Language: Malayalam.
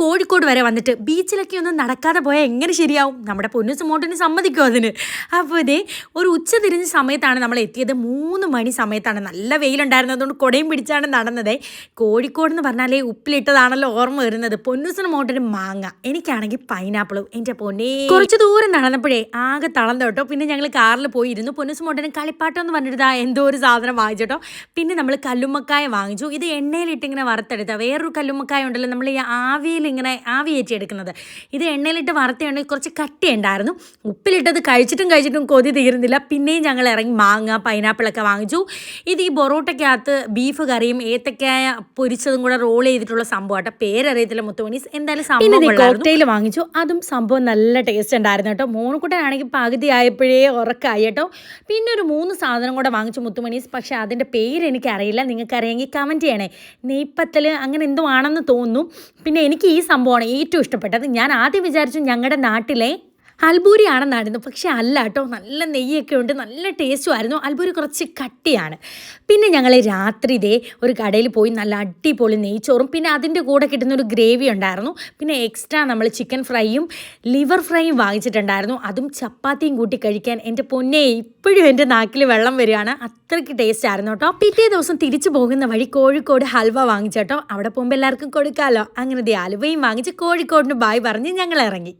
കോഴിക്കോട് വരെ വന്നിട്ട് ബീച്ചിലൊക്കെ ഒന്നും നടക്കാതെ പോയാൽ എങ്ങനെ ശരിയാവും? നമ്മുടെ പൊന്നു സുമോട്ടിന് സമ്മതിക്കും അതിന്? അപ്പോൾ ഇതേ ഒരു ഉച്ച തിരിഞ്ഞ സമയത്താണ് നമ്മൾ എത്തിയത്. മൂന്ന് മണി സമയത്താണ് നല്ല വെയിലുണ്ടായിരുന്നത്. അതുകൊണ്ട് കുടയും പിടിച്ചാണ് നടന്നത്. കോഴിക്കോട് എന്ന് പറഞ്ഞാലേ ഉപ്പിലിട്ടതാണല്ലോ ഓർമ്മ വരുന്നത്. പൊന്നുസിന് മോട്ടിന് മാങ്ങ എനിക്കാണെങ്കിൽ പൈനാപ്പിളും. എന്റെ പൊന്നേ. കുറച്ച് ദൂരം നടന്നപ്പോഴേ ആകെ തളർന്നു കേട്ടോ. പിന്നെ ഞങ്ങൾ കാറിൽ പോയിരുന്നു. പൊന്നുസ് മോട്ടിന് കളിപ്പാട്ടം എന്ന് പറഞ്ഞിട്ട് എന്തോ ഒരു സാധനം വാങ്ങിച്ചോട്ടോ പിന്നെ നമ്മൾ കല്ലുമ്മക്കായ വാങ്ങിച്ചു. ഇത് എണ്ണയിലിട്ട് ഇങ്ങനെ വറുത്തെടുത്ത. വേറൊരു കല്ലുമ്മക്കായ ഉണ്ടല്ലോ. നമ്മൾ ഈ ആവിയിൽ ഇങ്ങനെ ആവിയേറ്റി എടുക്കുന്നത് ഇത് എണ്ണയിലിട്ട് വറുത്തയുണ്ടെങ്കിൽ കുറച്ച് കട്ടിയുണ്ടായിരുന്നു. ഉപ്പിലിട്ടത് കഴിച്ചിട്ടും കഴിച്ചിട്ടും കൊതി തീരുന്നില്ല. പിന്നെയും ഞങ്ങൾ ഇറങ്ങി മാങ്ങ പൈനാപ്പിളൊക്കെ വാങ്ങിച്ചു. ഇത് ഈ ബൊറോട്ടയ്ക്കകത്ത് ബീഫ് കറിയും ഏത്തക്കായ പൊരിച്ചതും കൂടെ റോൾ ചെയ്തിട്ടുള്ള സംഭവമാട്ടോ. പേരറിയത്തില്ല മുത്തുമണീസ് എന്തായാലും സംഭവം കോക്ടെയിൽ വാങ്ങിച്ചു. അതും സംഭവം നല്ല ടേസ്റ്റ് ഉണ്ടായിരുന്നു കേട്ടോ. മൂന്നുകൂട്ടനാണെങ്കിൽ പകുതി ആയപ്പോഴേ ഉറക്കായി കേട്ടോ. പിന്നെ ഒരു മൂന്ന് സാധനം കൂടെ വാങ്ങിച്ചു മുത്തുമണീസ് പക്ഷെ അതിന്റെ പേര് എനിക്കറിയില്ല. നിങ്ങൾക്ക് അറിയാമെങ്കിൽ കമന്റ് ചെയ്യണേ. നെയ്പ്പത്തൽ അങ്ങനെ എന്തോ ആണെന്ന് തോന്നുന്നു. പിന്നെ എനിക്ക് ഈ സംഭവമാണ് ഏറ്റവും ഇഷ്ടപ്പെട്ടത്. ഞാൻ ആദ്യം വിചാരിച്ചു ഞങ്ങളുടെ നാട്ടിലെ അൽബൂരി ആണെന്നായിരുന്നു പക്ഷേ അല്ല കേട്ടോ നല്ല നെയ്യൊക്കെ ഉണ്ട് നല്ല ടേസ്റ്റും ആയിരുന്നു. അൽബൂരി കുറച്ച് കട്ടിയാണ്. പിന്നെ ഞങ്ങൾ രാത്രി ഇതേ ഒരു കടയിൽ പോയി നല്ല അടിപൊളി നെയ്ച്ചോറും പിന്നെ അതിന്റെ കൂടെ കിട്ടുന്ന ഒരു ഗ്രേവി ഉണ്ടായിരുന്നു. പിന്നെ എക്സ്ട്രാ നമ്മൾ ചിക്കൻ ഫ്രൈയും ലിവർ ഫ്രൈയും വാങ്ങിച്ചിട്ടുണ്ടായിരുന്നു. അതും ചപ്പാത്തിയും കൂട്ടി കഴിക്കാൻ എന്റെ പൊന്നെ ഇപ്പോഴും എന്റെ നാക്കിൽ വെള്ളം വരികയാണ്. അത്രയ്ക്ക് ടേസ്റ്റ് ആയിരുന്നു കേട്ടോ. പിറ്റേ ദിവസം തിരിച്ചു പോകുന്ന വഴി കോഴിക്കോട് ഹൽവ വാങ്ങിച്ചേട്ടോ അവിടെ പോകുമ്പോൾ എല്ലാവർക്കും കൊടുക്കാമല്ലോ അങ്ങനെ ദേ വാങ്ങിച്ച് കോഴിക്കോടിന് ബായ് പറഞ്ഞ് ഞങ്ങൾ ഇറങ്ങി.